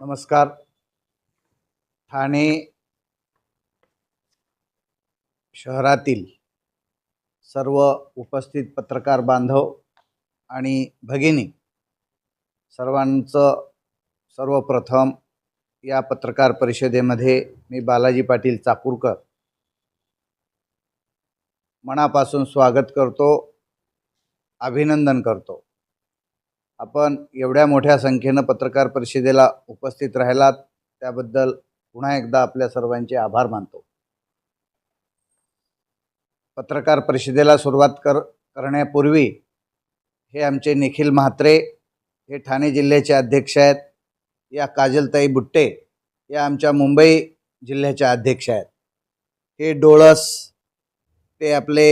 नमस्कार. ठाणे शहरातील सर्व उपस्थित पत्रकार बांधव आणि भगिनी सर्वांचं सर्वप्रथम या पत्रकार परिषदेमध्ये मी बालाजी पाटील चाकूरकर मनापासून स्वागत करतो अभिनंदन करतो. आपण एवढ्या मोठ्या संख्येनं पत्रकार परिषदेला उपस्थित राहिलात त्याबद्दल पुन्हा एकदा आपल्या सर्वांचे आभार मानतो. पत्रकार परिषदेला सुरुवात कर करण्यापूर्वी हे आमचे निखिल म्हात्रे हे ठाणे जिल्ह्याचे अध्यक्ष आहेत या काजलताई बुट्टे या आमच्या मुंबई जिल्ह्याच्या अध्यक्ष आहेत. हे डोळस ते आपले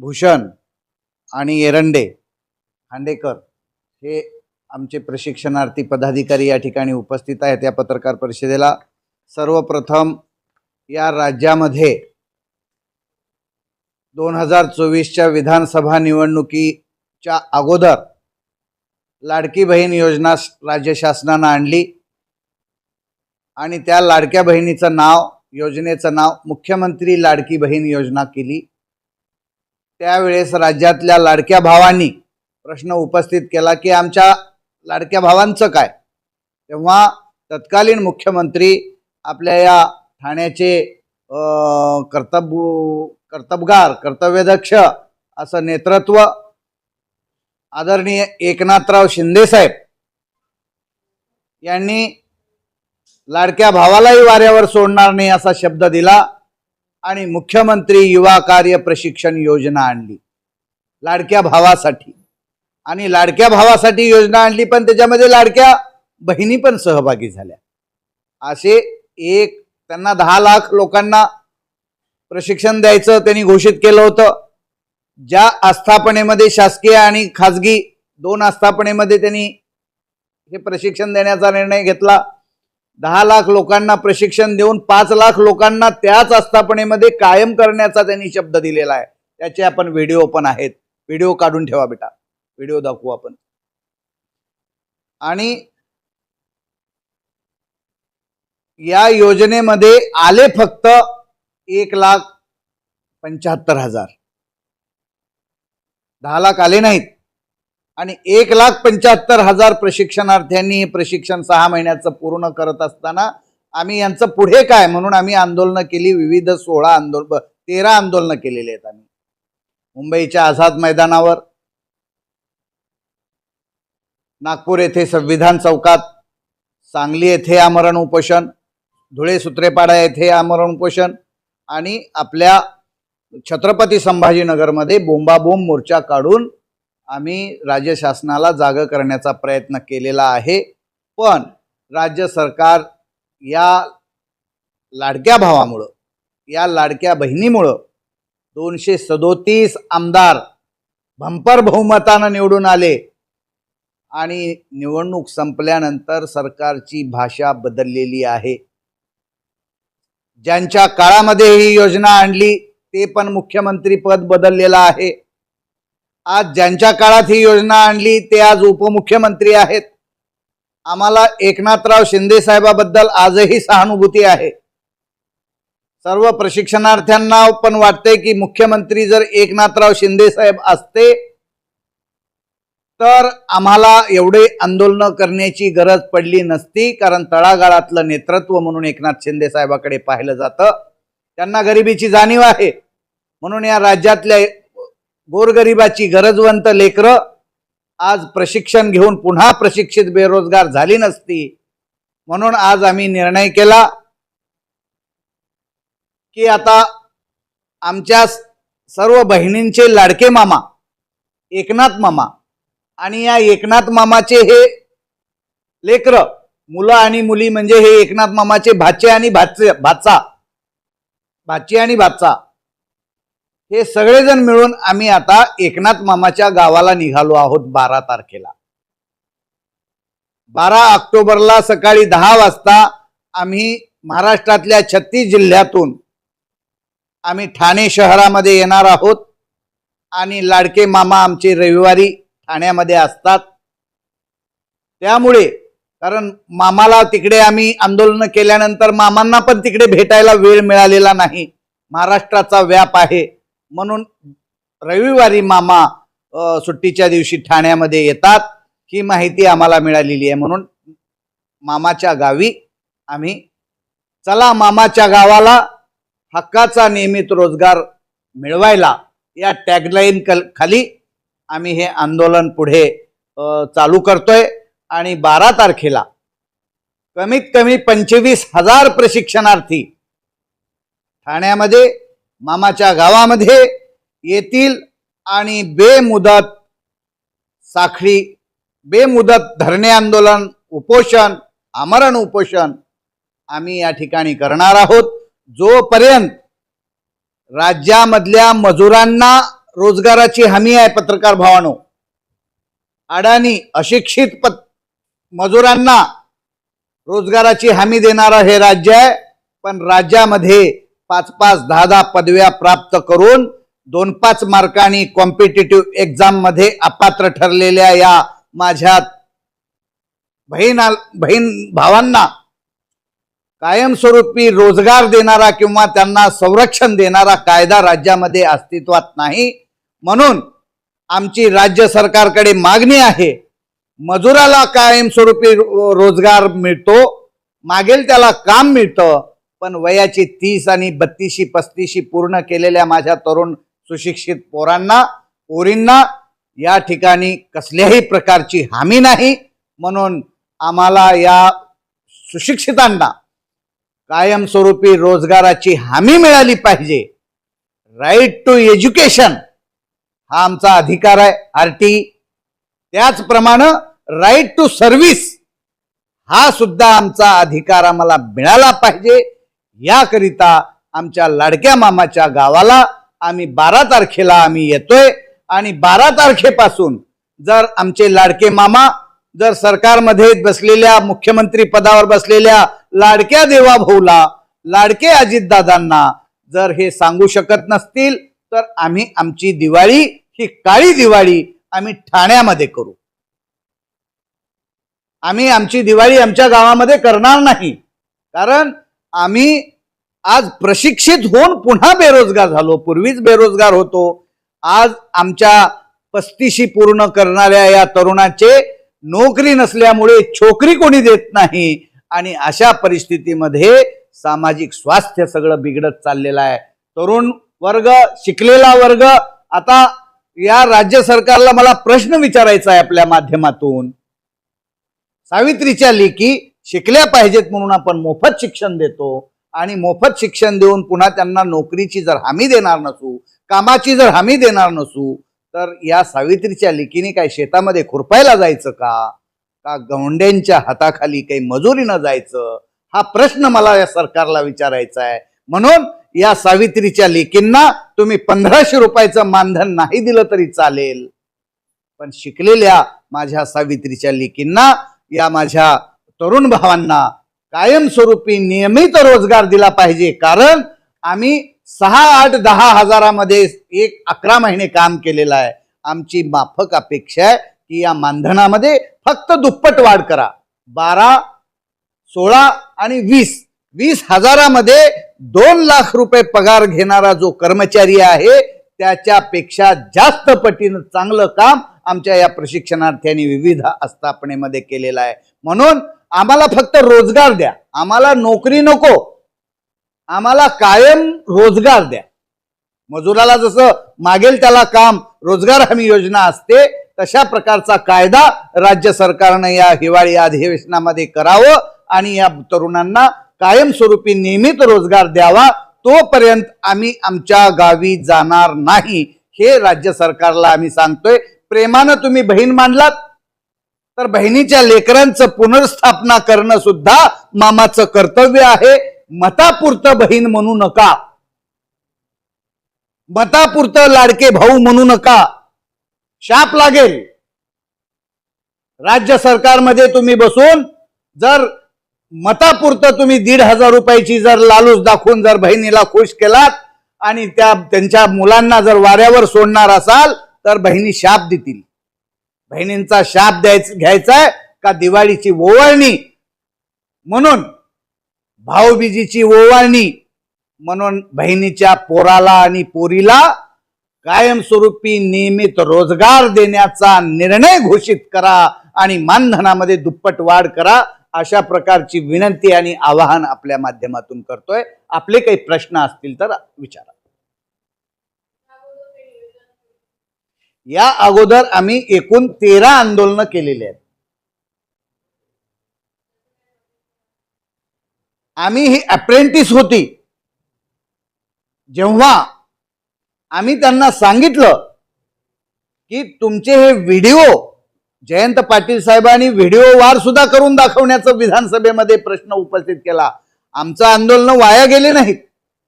भूषण आणि एरंडे खांडेकर हे आमचे प्रशिक्षणार्थी पदाधिकारी या ठिकाणी उपस्थित आहेत या पत्रकार परिषदेला. सर्वप्रथम या राज्यामध्ये दोन हजार चोवीसच्या विधानसभा निवडणुकीच्या अगोदर लाडकी बहीण योजना राज्य शासनानं आणली आणि त्या लाडक्या बहिणीचं नाव योजनेचं नाव मुख्यमंत्री लाडकी बहीण योजना केली. त्यावेळेस राज्यातल्या लाडक्या भावांनी प्रश्न उपस्थित केला की आमच्या लाडक्या भावांचं काय? तेव्हा तत्कालीन मुख्यमंत्री आपल्या या ठाण्याचे अं, कर्तबगार कर्तव्यदक्ष असं नेतृत्व आदरणीय एकनाथराव शिंदेसाहेब यांनी लाडक्या भावालाही वाऱ्यावर सोडणार नाही असा शब्द दिला आणि मुख्यमंत्री युवा कार्य प्रशिक्षण योजना आणली. लाडक्या भावासाठी. आणि लाडक्या भावासाठी योजना आणली पण त्याच्यामध्ये लाडक्या बहिणी पण सहभागी झाल्या. असे एक त्यांना दहा लाख लोकांना प्रशिक्षण द्यायचं त्यांनी घोषित केलं होतं. ज्या आस्थापनेमध्ये शासकीय आणि खाजगी दोन आस्थापनेमध्ये त्यांनी हे प्रशिक्षण देण्याचा निर्णय घेतला. दहा लाख लोकांना प्रशिक्षण देऊन पाच लाख लोकांना त्याच आस्थापनेमध्ये कायम करण्याचा त्यांनी शब्द दिलेला आहे. त्याचे आपण व्हिडिओ पण आहेत. व्हिडिओ काढून ठेवा बेटा. व्हिडिओ दाखवू आपण. आणि या योजनेमध्ये आले फक्त एक लाख पंच्याहत्तर हजार. दहा लाख आले नाहीत. आणि एक लाख पंच्याहत्तर हजार प्रशिक्षणार्थ्यांनी हे प्रशिक्षण सहा महिन्याचं पूर्ण करत असताना आम्ही यांचं पुढे काय म्हणून आम्ही आंदोलनं केली विविध सोळा आंदोलन तेरा आंदोलनं केलेली आहेत आम्ही. मुंबईच्या आझाद मैदानावर नागपूर येथे संविधान चौकात सांगली येथे आमरण उपोषण धुळे सुत्रेपाडा येथे आमरण उपोषण आणि आपल्या छत्रपती संभाजीनगरमध्ये बोंबाबोंब मोर्चा काढून आम्ही राज्य शासनाला जागं करण्याचा प्रयत्न केलेला आहे. पण राज्य सरकार या लाडक्या भावामुळं या लाडक्या बहिणीमुळं दोनशे सदोतीस आमदार भंपर बहुमतानं निवडून आले. आणि निवडणूक संपल्यानंतर सरकारची भाषा बदललेली आहे. ज्यांच्या काळामध्ये ही योजना आणली ते पण मुख्यमंत्री पद बदललेलं आहे. आज ज्यांच्या काळात ही योजना आणली ते आज उपमुख्यमंत्री आहेत. आम्हाला एकनाथराव शिंदे साहेबाबद्दल आजही सहानुभूती आहे. सर्व प्रशिक्षणार्थ्यांना पण वाटते की मुख्यमंत्री जर एकनाथराव शिंदे साहेब असते तर आम्हाला एवढे आंदोलनं करण्याची गरज पडली नसती कारण तळागाळातलं नेतृत्व म्हणून एकनाथ शिंदे साहेबाकडे पाहिलं जातं. त्यांना गरिबीची जाणीव आहे. म्हणून या राज्यातल्या गोरगरिबाची गरजवंत लेकरं आज प्रशिक्षण घेऊन पुन्हा प्रशिक्षित बेरोजगार झाली नसती. म्हणून आज आम्ही निर्णय केला की आता आमच्या सर्व बहिणींचे लाडके मामा एकनाथ मामा आणि या एकनाथ मामाचे हे लेकर मुलं आणि मुली म्हणजे हे एकनाथ मामाचे भाचे आणि भाचे भाचा. भाची आणि भाचा. हे सगळेजण मिळून आम्ही आता एकनाथ मामाच्या गावाला निघालो आहोत बारा तारखेला. बारा ऑक्टोबरला सकाळी दहा वाजता आम्ही महाराष्ट्रातल्या छत्तीस जिल्ह्यातून आम्ही ठाणे शहरामध्ये येणार आहोत आणि लाडके मामा आमचे रविवारी ठाण्यामध्ये असतात. त्यामुळे कारण मामाला तिकडे आम्ही आंदोलन केल्यानंतर मामांना पण तिकडे भेटायला वेळ मिळालेला नाही. महाराष्ट्राचा व्याप आहे. म्हणून रविवारी मामा सुट्टीच्या दिवशी ठाण्यामध्ये येतात. ही माहिती आम्हाला मिळालेली आहे. म्हणून मामाच्या गावी आम्ही चला मामाच्या गावाला हक्काचा नियमित रोजगार मिळवायला या टॅगलाईन कल खाली आम्ही हे आंदोलन पुढे चालू करतोय. आणि बारा तारखेला कमीत कमी पंचवीस हजार प्रशिक्षणार्थी ठाण्यामध्ये मामाच्या गावामध्ये येतील आणि बेमुदत साखळी बेमुदत धरणे आंदोलन उपोषण आमरण उपोषण आम्ही या ठिकाणी करणार आहोत. जोपर्यंत राज्यामधल्या मजुरांना रोजगाराची हमी आहे पत्रकार भावानो. अडाणी अशिक्षित पत मजुरांना रोजगाराची हमी देणारं हे राज्य आहे. पण राज्यामध्ये पाच पाच दहा दहा पदव्या प्राप्त करून दोन पाच मार्कांनी कॉम्पिटेटिव्ह एक्झाममध्ये अपात्र ठरलेल्या या माझ्या बहीण बहीण भावांना कायमस्वरूपी रोजगार देणारा किंवा त्यांना संरक्षण देणारा कायदा राज्यामध्ये अस्तित्वात नाही. म्हणून आमची राज्य सरकारकडे मागणी आहे मजुराला कायमस्वरूपी रो- रोजगार मिळतो मागेल त्याला काम मिळतं पण वयाची तीस आणि बत्तीशी पस्तीशी पूर्ण केलेल्या माझ्या तरुण सुशिक्षित पोरांना पोरींना या ठिकाणी कसल्याही प्रकारची हमी नाही. म्हणून आम्हाला या सुशिक्षितांना कायमस्वरूपी रोजगाराची हमी मिळाली पाहिजे. राईट टू एज्युकेशन हा आमचा अधिकार आहे. आर टी त्याचप्रमाणे राईट टू सर्व्हिस हा सुद्धा आमचा अधिकार आम्हाला मिळाला पाहिजे. याकरिता आमच्या लाडक्या मामाच्या गावाला आम्ही बारा तारखेला आम्ही येतोय आणि बारा तारखेपासून जर आमचे लाडके मामा जर सरकारमध्ये बसलेल्या मुख्यमंत्री पदावर बसलेल्या लाडक्या देवाभाऊला लाडके अजितदादांना जर हे सांगू शकत नसतील तर आम्ही आमची दिवाळी ही काळी दिवाळी आम्ही ठाण्यामध्ये करू. आम्ही आमची दिवाळी आमच्या गावामध्ये करणार नाही. कारण आम्ही आज प्रशिक्षित होऊन पुन्हा बेरोजगार झालो. पूर्वीच बेरोजगार होतो. आज आमच्या पस्तीशी पूर्ण करणाऱ्या या तरुणाचे नोकरी नसल्यामुळे छोकरी कोणी देत नाही. आणि अशा परिस्थितीमध्ये सामाजिक स्वास्थ्य सगळं बिघडत चाललेलं आहे. तरुण वर्ग शिकलेला वर्ग आता या राज्य सरकारला मला प्रश्न विचारायचा आहे आपल्या माध्यमातून. सावित्रीच्या लेखी शिकल्या पाहिजेत म्हणून आपण मोफत शिक्षण देतो आणि मोफत शिक्षण देऊन पुन्हा त्यांना नोकरीची जर हमी देणार नसू कामाची जर हमी देणार नसू तर या सावित्रीच्या लेकीने काय शेतामध्ये खुरपायला जायचं का? का गवंड्यांच्या हाताखाली काही मजुरीनं जायचं? हा प्रश्न मला या सरकारला विचारायचा आहे. म्हणून या सावित्रीच्या लेकींना तुम्ही पंधराशे रुपयाचं मानधन नाही दिलं तरी चालेल. पण शिकलेल्या माझ्या सावित्रीच्या लेकींना या माझ्या तरुण भावांना कायमस्वरूपी नियमित रोजगार दिला पाहिजे. कारण आम्ही सहा आठ दहा हजारामध्ये एक अकरा महिने काम केलेलं आहे. आमची माफक अपेक्षा आहे की या मानधनामध्ये फक्त दुप्पट वाढ करा. बारा सोळा आणि वीस. वीस हजारामध्ये दोन लाख रुपये पगार घेणारा जो कर्मचारी आहे त्याच्यापेक्षा जास्त पटीनं चांगलं काम आमच्या या प्रशिक्षणार्थ्यांनी विविध आस्थापनेमध्ये केलेलं आहे. म्हणून आम्हाला फक्त रोजगार द्या. आम्हाला नोकरी नको. आम्हाला कायम रोजगार द्या. मजुराला जसं मागेल त्याला काम रोजगार हमी योजना असते तशा प्रकारचा कायदा राज्य सरकारनं या हिवाळी अधिवेशनामध्ये करावं आणि या तरुणांना कायमस्वरूपी नियमित रोजगार द्यावा तोपर्यंत आम्ही आमच्या गावी जाणार नाही हे राज्य सरकारला आम्ही सांगतोय. प्रेमानं तुम्ही बहीण मानलात तर बहिणीच्या लेकरांचं पुनर्स्थापना करणं सुद्धा मामाचं कर्तव्य आहे. मतापुरतं बहीण म्हणू नका. मतापुरतं लाडके भाऊ म्हणू नका. शाप लागेल. राज्य सरकारमध्ये तुम्ही बसून जर मतापुरतं तुम्ही दीड हजार रुपयाची जर लालूच दाखवून जर बहिणीला खुश केलात आणि त्या त्यांच्या मुलांना जर वाऱ्यावर सोडणार असाल तर बहिणी शाप देतील. बहिणींचा शाप द्यायचा घ्यायचा आहे का दिवाळीची ओवाळणी? म्हणून भाऊबीजीची ओवाळणी म्हणून बहिणीच्या पोराला आणि पोरीला कायमस्वरूपी नियमित रोजगार देण्याचा निर्णय घोषित करा आणि मानधनामध्ये दुप्पट वाढ करा. अशा प्रकारची विनंती आणि आवाहन आपल्या माध्यमातून करतोय. आपले काही प्रश्न असतील तर विचारा. या अगोदर आम्ही एकूण तेरा आंदोलनं केलेली आहेत. आम्ही ही अप्रेंटिस होती. जेव्हा आम्ही त्यांना सांगितलं की तुमचे हे व्हिडिओ जयंत पाटील साहेबांनी व्हिडिओ वार सुद्धा करून दाखवण्याचं विधानसभेमध्ये प्रश्न उपस्थित केला. आमचं आंदोलन वाया गेले नाहीत.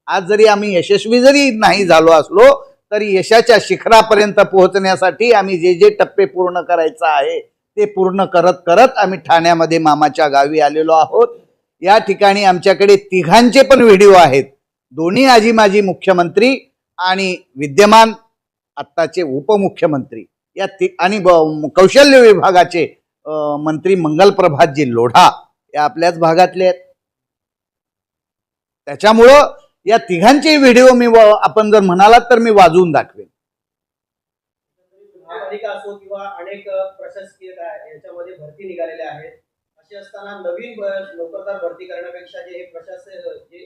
आज जरी आम्ही यशस्वी जरी नाही झालो असलो तरी यशाच्या शिखरापर्यंत पोहोचण्यासाठी आम्ही जे जे टप्पे पूर्ण करायचं आहे ते पूर्ण करत करत आम्ही ठाण्यामध्ये मामाच्या गावी आलेलो आहोत. या ठिकाणी आमच्याकडे तिघांचे पण व्हिडिओ आहेत. दोन्ही आजी माजी मुख्यमंत्री आणि विद्यमान आत्ताचे उपमुख्यमंत्री. या ति आणि कौशल्य विभागाचे अं, मंत्री मंगलप्रभातजी लोढा या आपल्याच भागातले आहेत. त्याच्यामुळं या तिघांचे व्हिडिओ मी आपण जर म्हणालात तर मी वाजवून दाखवेन. असो किंवा अनेक प्रशासकीय याच्यामध्ये भरती निघालेल्या आहेत. असे असताना नवीन नोकरदार भरती करण्यापेक्षा जे हे प्रशासन जे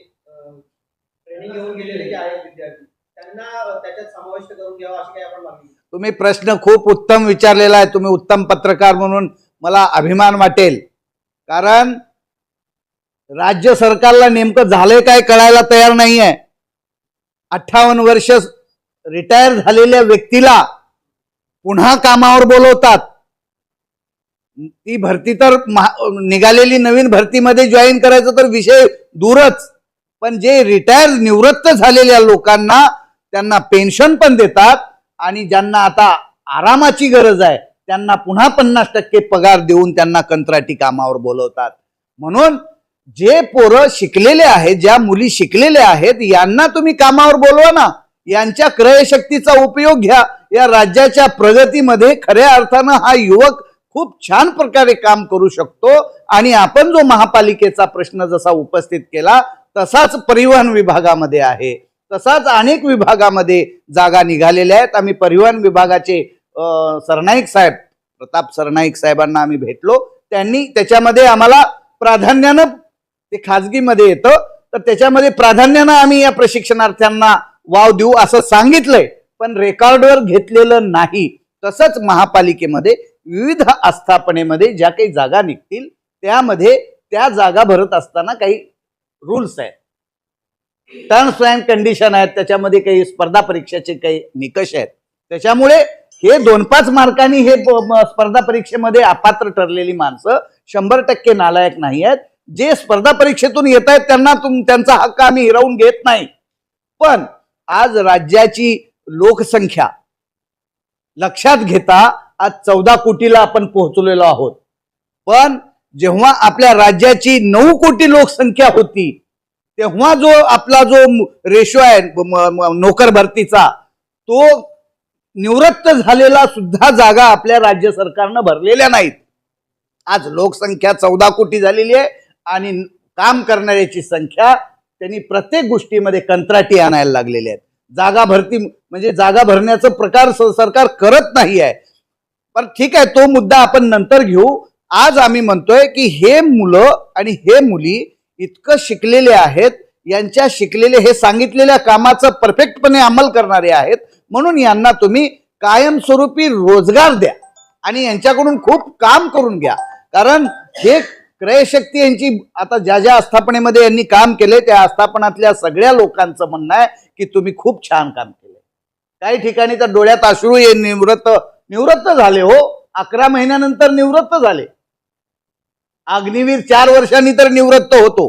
ट्रेनिंग घेऊन गेलेले जे आहेत विद्यार्थी त्यांना त्याच्यात समाविष्ट करून घ्यावा अशी काही आपण मागणी तुम्ही प्रश्न खूप उत्तम विचारलेला आहे. तुम्ही उत्तम पत्रकार म्हणून मला अभिमान वाटेल. कारण राज्य सरकारला नेमकं झालंय काय कळायला तयार नाही आहे अठ्ठावन्न वर्ष रिटायर झालेल्या व्यक्तीला पुन्हा कामावर बोलवतात. ती भरती तर निघालेली नवीन भरतीमध्ये जॉईन करायचं तर विषय दूरच. पण जे रिटायर निवृत्त झालेल्या लोकांना त्यांना पेन्शन पण देतात आणि ज्यांना आता आरामाची गरज आहे त्यांना पुन्हा पन्नास टक्के पगार देऊन त्यांना कंत्राटी कामावर बोलवतात. म्हणून जे पोरं शिकलेले आहेत ज्या मुली शिकलेल्या आहेत यांना तुम्ही कामावर बोलवा ना. यांच्या क्रयशक्तीचा उपयोग घ्या. या राज्याच्या प्रगतीमध्ये खऱ्या अर्थानं हा युवक खूप छान प्रकारे काम करू शकतो. आणि आपण जो महापालिकेचा प्रश्न जसा उपस्थित केला तसाच परिवहन विभागामध्ये आहे. तसाच अनेक विभागामध्ये जागा निघालेल्या आहेत. आम्ही परिवहन विभागाचे सरनाईक साहेब प्रताप सरनाईक साहेबांना आम्ही भेटलो. त्यांनी त्याच्यामध्ये आम्हाला प्राधान्यानं ते खाजगीमध्ये येतं. तर त्याच्यामध्ये प्राधान्यानं आम्ही या प्रशिक्षणार्थ्यांना वाव देऊ असं सांगितलंय. पण रेकॉर्डवर घेतलेलं नाही. तसंच महापालिकेमध्ये विविध आस्थापनेमध्ये ज्या काही जागा निघतील त्यामध्ये त्या जागा भरत असताना काही रूल्स आहेत. टर्म्स अँड कंडिशन आहेत त्याच्यामध्ये काही स्पर्धा परीक्षेचे काही निकष आहेत. त्याच्यामुळे हे दोन पाच मार्कांनी हे स्पर्धा परीक्षेमध्ये अपात्र ठरलेली माणसं शंभर टक्के नालायक नाही आहेत. जे स्पर्धा परीक्षेतून येत आहेत त्यांना तुम त्यांचा हक्क आम्ही हिरावून घेत नाही. पण आज राज्याची लोकसंख्या लक्षात घेता आज चौदा कोटीला आपण पोहोचलेलो आहोत. पण जेव्हा आपल्या राज्याची नऊ कोटी लोकसंख्या होती तेव्हा जो आपला जो रेशो आहे नोकर भरतीचा तो निवृत्त झालेला सुद्धा जागा आपल्या राज्य सरकारनं भरलेल्या नाहीत. आज लोकसंख्या चौदा कोटी झालेली आहे आणि काम करणाऱ्याची संख्या त्यांनी प्रत्येक गोष्टीमध्ये कंत्राटी आणायला लागलेल्या आहेत. जागा भरती म्हणजे जागा भरण्याचं प्रकार स- सरकार करत नाही आहे. पण ठीक आहे तो मुद्दा आपण नंतर घेऊ. आज आम्ही म्हणतोय की हे मुलं आणि हे मुली इतकं शिकलेले आहेत यांच्या शिकलेले हे सांगितलेल्या कामाचं परफेक्टपणे अंमल करणारे आहेत म्हणून यांना तुम्ही कायमस्वरूपी रोजगार द्या आणि यांच्याकडून खूप काम करून घ्या. कारण हे क्रयशक्ती यांची आता ज्या ज्या आस्थापनेमध्ये यांनी काम केले त्या आस्थापनातल्या सगळ्या लोकांचं म्हणणं आहे की तुम्ही खूप छान काम केले काही ठिकाणी तर डोळ्यात अश्रू हे निवृत्त निवृत्त झाले हो. अकरा महिन्यानंतर निवृत्त झाले. अग्निवीर चार वर्षांनी तर निवृत्त होतो.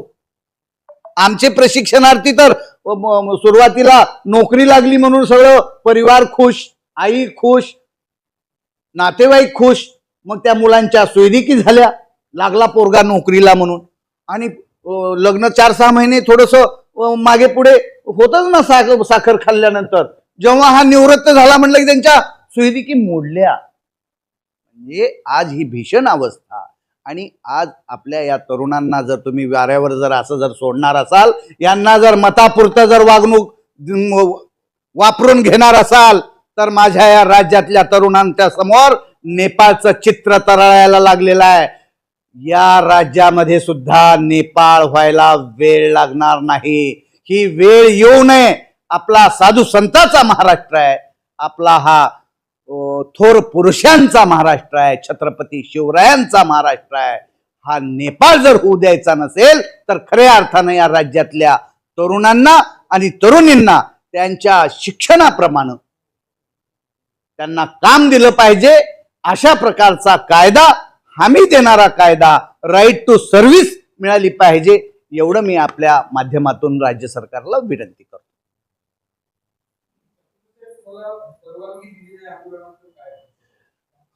आमचे प्रशिक्षणार्थी तर सुरुवातीला नोकरी लागली म्हणून सगळं परिवार खुश आई खुश नातेवाईक खुश मग त्या मुलांच्या सोयरिकी झाल्या. लागला पोरगा नोकरीला म्हणून. आणि लग्न चार सहा महिने थोडस मागे पुढे होतच ना साखर साखर खाल्ल्यानंतर. जेव्हा हा निवृत्त झाला म्हटलं की त्यांच्या सुविधिकी मोडल्या. म्हणजे आज ही भीषण अवस्था. आणि आज आपल्या या तरुणांना जर तुम्ही वाऱ्यावर जर असं जर सोडणार असाल यांना जर मतापुरतं जर वागणूक वापरून घेणार असाल तर माझ्या या राज्यातल्या तरुणांच्या समोर नेपाळचं चित्र तरळायला लागलेलं आहे. या राज्यामध्ये सुद्धा नेपाळ व्हायला वेळ लागणार नाही. ही वेळ येऊ नये. आपला साधू संताचा महाराष्ट्र आहे. आपला हा थोर पुरुषांचा महाराष्ट्र आहे छत्रपती शिवरायांचा महाराष्ट्र आहे. हा नेपाळ जर होऊ द्यायचा नसेल तर खऱ्या अर्थानं या राज्यातल्या तरुणांना आणि तरुणींना त्यांच्या शिक्षणाप्रमाणे त्यांना काम दिलं पाहिजे. अशा प्रकारचा कायदा हमी देणारा कायदा राईट टू सर्व्हिस मिळाली पाहिजे. एवढं मी आपल्या माध्यमातून राज्य सरकारला विनंती करतो.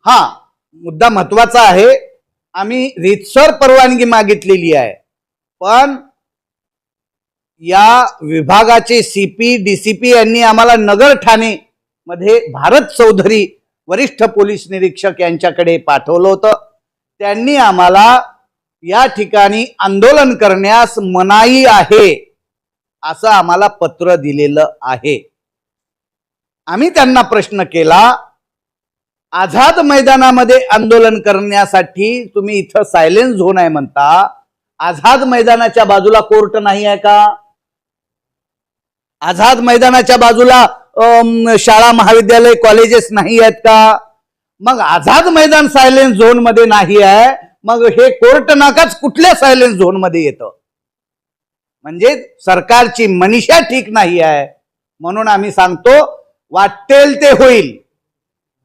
हा मुद्दा महत्त्वाचा आहे. आम्ही रीतसर परवानगी मागितलेली आहे. पण या विभागाचे सीपी डीसीपी यांनी आम्हाला नगर ठाणे मध्ये भारत चौधरी वरिष्ठ पोलीस निरीक्षक यांच्याकडे पाठवलं होतं. त्यांनी आम्हाला या ठिकाणी आंदोलन करण्यास मनाई आहे असं आम्हाला पत्र दिलेलं आहे. आम्ही त्यांना प्रश्न केला आझाद मैदानामध्ये आंदोलन करण्यासाठी तुम्ही इथं सायलेन्स झोन आहे म्हणता. आझाद मैदानाच्या बाजूला कोर्ट नाही आहे का? आझाद मैदानाच्या बाजूला शाळा महाविद्यालय कॉलेजेस नाही आहेत का? मग आझाद मैदान सायलेन्स झोनमध्ये नाही आहे. मग हे कोर्ट नाकाच कुठल्या सायलेन्स झोनमध्ये येतं? म्हणजे सरकारची मनिषा ठीक नाही आहे. म्हणून आम्ही सांगतो वाटेल ते होईल.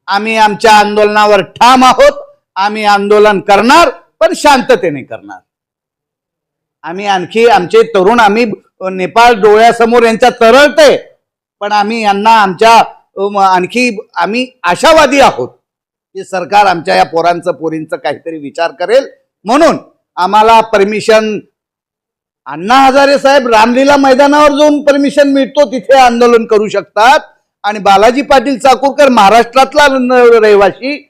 आम्ही आमच्या आंदोलनावर ठाम आहोत. आम्ही आंदोलन करणार पण शांततेने करणार. आम्ही आणखी आमचे तरुण आम्ही नेपाळ डोळ्यासमोर यांच्या तरळते पण आम्ही यांना आमच्या आणखी आम्ही आशावादी आहोत की सरकार आमच्या या पोरांचं पोरींचं काहीतरी विचार करेल. म्हणून आम्हाला परमिशन अण्णा हजारे साहेब रामलीला मैदानावर जाऊन परमिशन मिळतो तिथे आंदोलन करू शकतात. आणि बालाजी पाटील चाकूरकर महाराष्ट्रातला रहिवाशी रहिवासी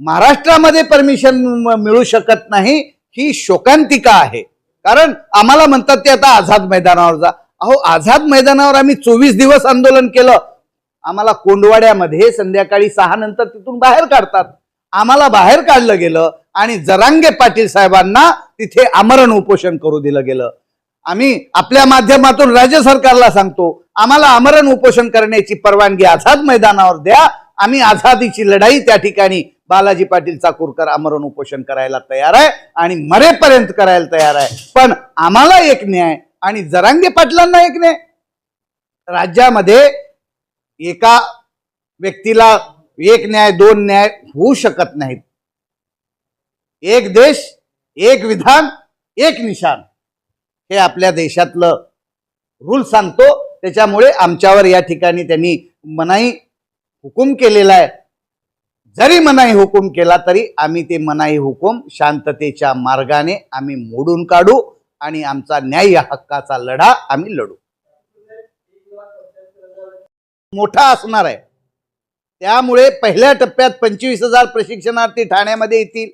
महाराष्ट्रामध्ये परमिशन मिळू शकत नाही ही शोकांतिका आहे. कारण आम्हाला म्हणतात ते आता आझाद मैदानावर जा. अहो आझाद मैदानावर आम्ही चोवीस दिवस आंदोलन केलं. आम्हाला कोंडवाड्यामध्ये संध्याकाळी सहा नंतर तिथून बाहेर काढतात. आम्हाला बाहेर काढलं गेलं आणि जरांगे पाटील साहेबांना तिथे आमरण उपोषण करू दिलं गेलं. आम्ही आपल्या माध्यमातून राज्य सरकारला सांगतो आम्हाला आमरण उपोषण करण्याची परवानगी आझाद मैदानावर द्या. आम्ही आझादीची लढाई त्या ठिकाणी बालाजी पाटील चाकूरकर आमरण उपोषण करायला तयार आहे आणि मरेपर्यंत करायला तयार आहे. पण आम्हाला एक न्याय आणि जरांगे पाटलांना एक न्याय. राज्यामध्ये एका व्यक्तीला एक न्याय दोन न्याय होऊ शकत नाहीत. एक देश एक विधान एक निशान हे आपल्या देशातलं रूल सांगतो. त्याच्यामुळे आमच्यावर या ठिकाणी त्यांनी मनाई हुकूम केलेला आहे. जरी मनाई हुकूम केला तरी आम्ही ते मनाई हुकूम शांततेच्या मार्गाने आम्ही मोडून काढू आणि आमचा न्याय हक्काचा लढा आम्ही लढू. मोठा असणार आहे. त्यामुळे पहिल्या टप्प्यात पंचवीस हजार प्रशिक्षणार्थी ठाण्यामध्ये येतील.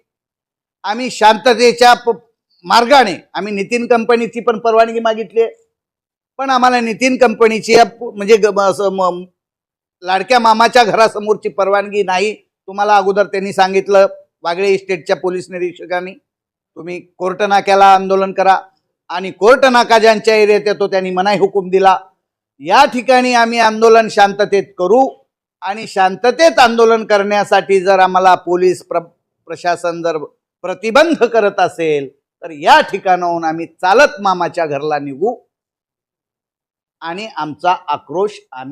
आम्ही शांततेच्या प- मार्गाने आम्ही नितीन कंपनीची पण परवानगी मागितली आहे. पण आम्हाला नितीन कंपनीची म्हणजे ग- असं लाडक्या मामाच्या घरासमोरची परवानगी नाही. तुम्हाला अगोदर त्यांनी सांगितलं वागळे इस्टेटच्या पोलीस निरीक्षकांनी. तुम्ही कोर्ट नाक्याला आंदोलन करा. आणि कोर्ट नाका ज्यांच्या एरियात येतो त्यांनी मनाई हुकूम दिला. या ठिकाणी आम्ही आंदोलन शांततेत करू. आणि शांततेत आंदोलन करण्यासाठी जर आम्हाला पोलीस प्र प्रशासन जर प्रतिबंध करत असेल तर या ठिकाणाहून आम्ही चालत मामाच्या घरला निघू. आणि आमचा आक्रोश आम्ही